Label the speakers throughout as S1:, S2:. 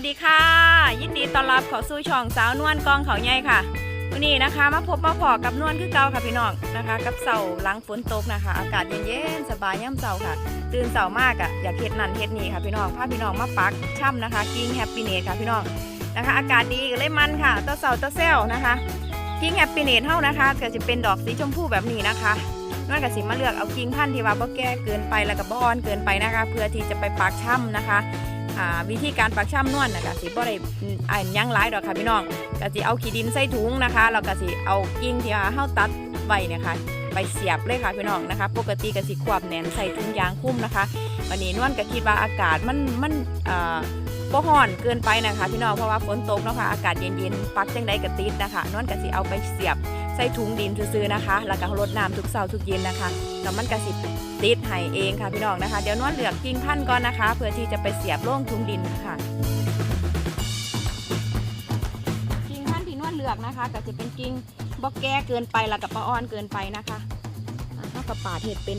S1: วัสดีค่ะ ยินดีต้อนรับเข้าสู่ช่องสาวนวลกองเขาใหญ่ค่ะวันนี้นะคะมาพบมาพอกับนวลคือเก่าค่ะพี่น้องนะคะ กับเสาหลังฝนตกนะคะ อากาศเย็นๆสบายย่ำเสาค่ะ ตื่นเสามากอะ่ะอยากเฮ็ดนั่นเฮ็ดนี่ค่ะพี่น้องพาพี่น้องมาปักช่ำนะคะกิ้งแฮปปี้เนสค่ะพี่น้องนะคะ อากาศดีก็เลยมันค่ะตัวเสาตัวเซลนะคะกิ้งแฮปปี้เนสเท่านะคะก็จะเป็นดอกสีชมพูแบบนี้นะคะนวลกับสิมาเลือกเอากิ้งพันธุ์ที่ว่าบ่แก่เกินไปแล้วก็บ่อ่อนเกินไปนะคะ เพื่อที่จะไปปักช่ำนะคะ อ่าวิธีการปักช่ำนวดนะคะสิบ่ได้อ่านยั้งหลายดอกค่ะพี่น้องก็สิเอาขี้ดินใส่ถุงนะคะแล้วก็สิเอากิ่งที่ว่าเฮาตัดไว้เนี่ยค่ะไปเสียบเลยค่ะพี่น้องนะคะ ปกติก็สิควบแนนใส่ถุงยางคุ้มนะคะ วันนี้นวลก็คิดว่าอากาศมันมันอ่า บ่ร้อนเกินไปนะคะ พี่น้องเพราะว่าฝนตกเนาะค่ะอากาศเย็นๆปักจังใดก็ติดนะคะนวลก็สิเอาไปเสียบใส่ถุงดินซื่อๆนะคะ แล้วก็รดน้ำทุกเช้าทุกเย็นนะคะแล้วมันก็สิติดให้เองค่ะพี่น้องนะคะ เดี๋ยวนวดเหลือกกิ่งพันธุ์ก่อนนะคะ เพื่อที่จะไปเสียบลงทุงดินค่ะกิ่งพันธุ์ที่นวดเหลือกนะคะก็จะเป็นกิ่งบกแก่เกินไปแล้วกับปะอ่อนเกินไปนะคะอ่าเท่ากับปาเห็ดเป็น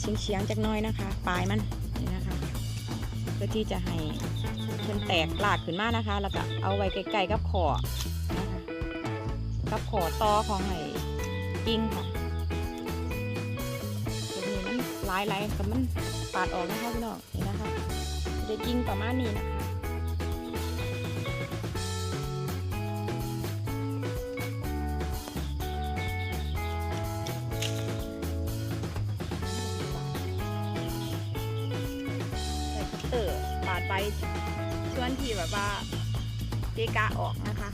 S1: เฉียงๆจักน้อยนะคะ ปลายมันนี่นะคะ เพื่อที่จะให้ มันแตกหลากขึ้นมานะคะ แล้วก็เอาไว้ใกลๆกับขอนะคะกับขอตอของไห้กิ่งค่ะเดี๋ยวนี้มันลายหลายกับมันปาดออกนะคะพี่น้องนี่นะคะจะได้กิ่งประมาณนี้นะคะเตอร์ปาดไป ส่วนที่แบบว่าเกกะออกนะคะ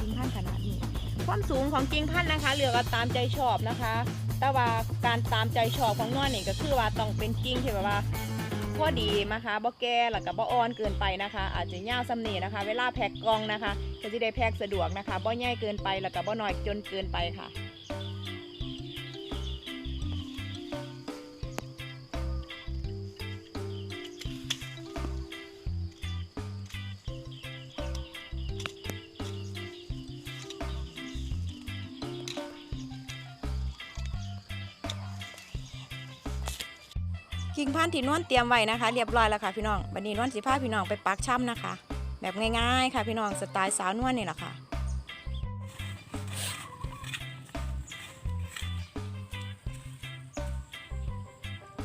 S1: กิ่งพันธ์ขนาดนี้ความสูงของกิ่งพันธ์นะคะเหลือกเอาตามใจชอบนะคะ แต่ว่าการตามใจชอบของนวลนี่ก็คือว่าต้องเป็นกิ่งที่แบบว่าพอดีนะคะบ่แก่แล้วก็บ่อ่อนเกินไปนะคะ อาจจะยาวสำนีนะคะ เวลาแพ็กกล่องนะคะก็จะได้แพ็กสะดวกนะคะบ่ใหญ่เกินไปแล้วก็บ่น้อยจนเกินไปค่ะ กิ่งพันธุ์ที่นวลเตรียมไว้นะคะ เรียบร้อยแล้วค่ะพี่น้องบันนี้นวลสิพาพี่น้องไปปักช่ำนะคะ แบบง่ายๆค่ะพี่น้องสไตล์สาวนวลนี่แหละค่ะ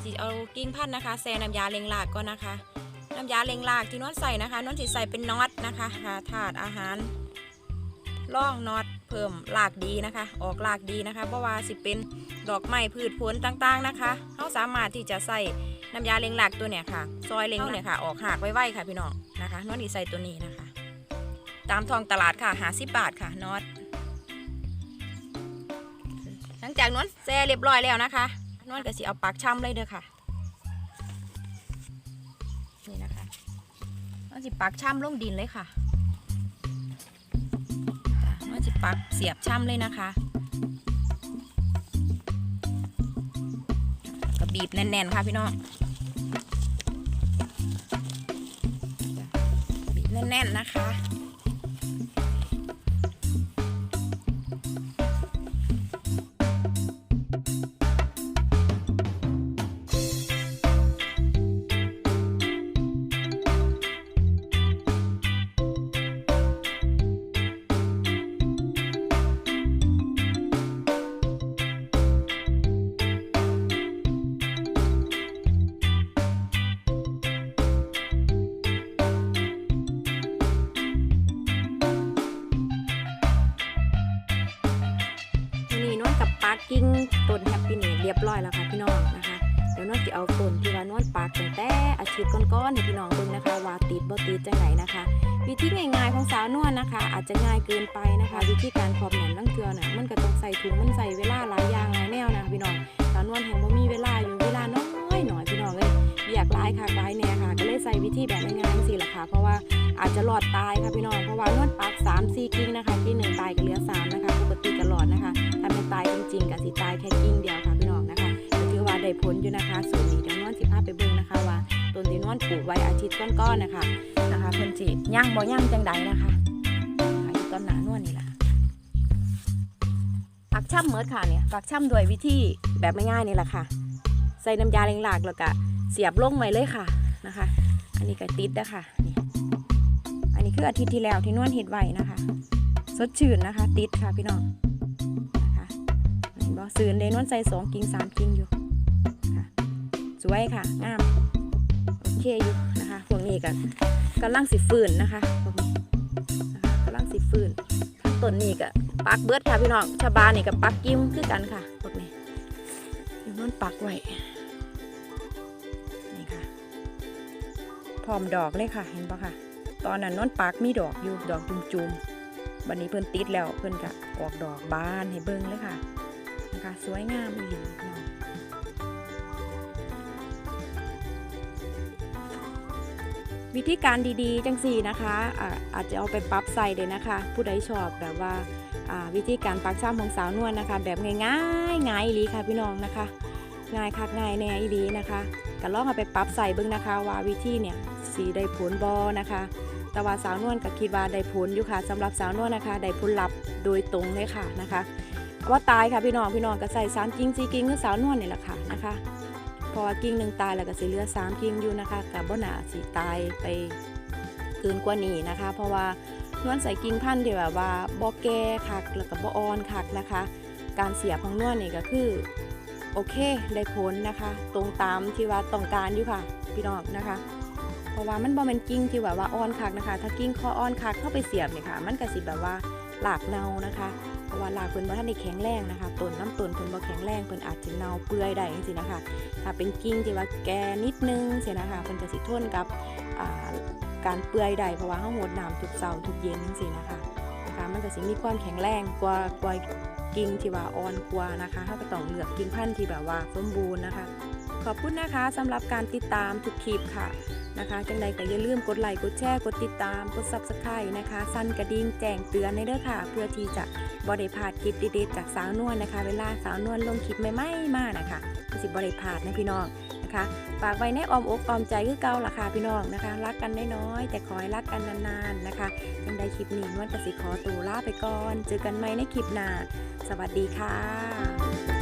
S1: สิเอากิ่งพันธุ์นะคะแซ่น้ำยาเล็งหลากก่อนนะคะ น้ำยาเล็งหลากที่นวลใส่นะคะนวลสิใส่เป็นน็อตนะคะหาถาดอาหาร ล่องน็อตเพิ่มหลากดีนะคะ ออกหลากดีนะคะเพราะว่าสิเป็นดอกไม้พืชผลต่างๆนะคะเขาสามารถที่จะใส่น้ำยาเล็งหลักตัวเนี่ยค่ะซอยเล็งเนี่ยค่ะ ออกหากไว้ๆค่ะพี่น้องนะคะนวดดีใส่ตัวนี้นะคะ ตามทองตลาดค่ะหาสิบบาทค่ะนอตหลังจากนวดแซ่เรียบร้อยแล้วนะคะนวดก็สิเอาปากช่ำเลยเด้อค่ะนี่นะคะนวดสิปากช่ำลงดินเลยค่ะ ว่าจะปักเสียบช่ำเลยนะคะก็บีบแน่นๆค่ะพี่น้องบีบแน่นๆนะคะ รียบร้อยแล้วค่ะพี่น้องนะคะเดี๋ยวนวดจะเอาต้นที่ว่านวดปาร์ตั้งแต่อาชีพก้อนๆให้พี่น้องเบิ่งนะคะว่าติดบ่ติดจังไหนนะคะ วิธีง่ายๆของสาวนวดนะคะ อาจจะง่ายเกินไปนะคะ วิธีการขอบหนมลังเทือน่ะมันก็ต้องใส่ถุงมันใส่เวลาหลายอย่างหลายแนวนะพี่น้องสาวนวดแห่งบ่มีเวลาอยู่เวลาน้อยหน่อยพี่น้องเลยอยากหลายค่ะหลายแน่ค่ะก็เลย ใส่วิธีแบบง่ายๆสิล่ะค่ะ เพราะว่าอาจจะหลอดตายค่ะพี่น้อง เพราะว่านวลปัก3 4กิ่งนะคะกิ่งหนึ่งตายก็เหลือสามนะคะปกติก็หลอดนะคะถ้าเป็นตายจริงๆกับสิตายแค่กิ่งเดียวค่ะพี่น้องนะคะก็ถือว่าได้ผลอยู่นะคะส่วนนี้เดี๋ยวนวลสิพาไปเบิ่งนะคะว่าต้นที่นวลปลูกไว้อาทิตย์ก้อนๆนะคะนะคะเพิ่นสิย่างบ่ย่างจังใดนะคะค่ะอยู่ต้นหนานวลนี่แหละปักช่ำเมิดค่ะเนี่ยปักช่ำโดวยวิธีแบบไม่ง่ายๆนี่แหละค่ะ ใส่น้ำยาเล็งหลากแล้วก็เสียบลงไว้เลยค่ะนะคะ อันนี้ก็ติดนะคะนี่อันนี้คืออาทิตย์ที่แล้วที่นวลเห็ดไว้นะคะ สดชื่นนะคะ ติดค่ะพี่น้องนะคะบอสื่นเลยนวลใส่สองกิ่งสามกิ่งอยู่ค่ะสวยค่ะงามโอเคอยู่นะคะพวกนี้ก็กำลังสิฟืนนะคะพวกนี้นะคะกำลังสิฟืนทั้งต้นนี้ก็ปักเบิดค่ะพี่น้องชาวบ้านนี่ก็ปักกิ้มคือกันค่ะพวกนี้นวลปักไว้ ร้อมดอกเลยค่ะ เห็นปะค่ะ ตอนนั้นนนปักมีดอกอยู่ดอกจุ่มๆวันนี้เพิ่นติดแล้วเพิ่นก็ออกดอกบานให้เบิ่งเลยค่ะนะคะสวยงามอีหลีวิธีการดีๆ จังสี่นะคะอาอาจจะเอาไปปรับใส่เลยนะคะ ผู้ใดชอบแบบว่าาวิธีการปักซ้ำของสาวนวลนะคะ แบบง่ายๆง่ายอีหลีค่ะพี่น้องนะคะ ง่ายคักง่ายแน่อีหลีนะคะก็ลองเอาไปปรับใส่เบิ่งนะคะว่าวิธีเนี่ยสีได้ผลบอนะคะ แต่ว่าสาวนวลก็คิดว่าได้ผลอยู่ค่ะสำหรับสาวนวลนะคะได้ผลลัพธ์โดยตรงเลยค่ะนะคะว่าตายค่ะพี่น้องพี่น้องก็ใส่สามกิ่งสี่กิ่งคือสาวนวลนี่แหละค่ะนะคะเพอกิ่งหนึ่งตายแล้วก็สิเหลือสามกิ่งอยู่นะคะกับบ่หนาสิตายไปเกินกว่านี้นะคะ เพราะว่านวลใส่กิ่งพันธุ์ที่แบบว่าบ่แก่คักแล้วก็บ่อ่อนคักนะคะ การเสียบของนวลนี่ก็คือ โอเคได้ผลนะคะ ตรงตามที่ว่าต้องการอยู่ค่ะ พี่น้องนะคะ เพราะว่ามันบ่แม่นกิ้งที่แบบว่าอ่อนคักนะคะ ถ้ากิ้งคออ่อนคักเข้าไปเสียบเนี่ยค่ะ มันก็สิแบบว่าหลากเนานะคะเพราะว่าหลากเพิ่นบ่ทันได้แข็งแรงนะคะต้นน้ำต้นเพิ่นบ่แข็งแรงเพิ่นอาจจะเน่าเปื่อยได้จังซี่นะคะ ถ้าเป็นกิ้งที่ว่าแก่นิดนึงเสียนะคะเพิ่นก็สิทนกับการเปื่อยได้เพราะว่าเฮาโหดน้ำทุกเช้าทุกเย็นจังซี่นะคะ มันก็สิมีความแข็งแรงกว่ากว่ากิ่งที่ว่าอ่อนกว่านะคะเขาก็ต้องเลือกกิ่งพันธุ์ที่แบบว่าสมบูรณ์นะคะ ขอบคุณนะคะสำหรับการติดตามทุกคลิปค่ะนะคะจังใดก็อย่าลืมกดไลค์กดแชร์กดติดตามกด subscribe นะคะ สั่นกระดิ่งแจ้งเตือนในเด้อค่ะ เพื่อที่จะบริพาดคลิปเด็ดๆจากสาวนวลนะคะ เวลาสาวนวลลงคลิปใหม่ๆมากนะคะก็สิบริพาดนะพี่น้อง นะคะฝากไว้ในออมอกออมใจคือเก่าราคาพี่น้องนะคะ รักกันได้น้อยๆแต่ขอให้รักกันนานๆนะคะยังใดคลิปนี้นวลกสิขอตัวลาไปก่อน เจอกันไหมในคลิปหน้า สวัสดีค่ะ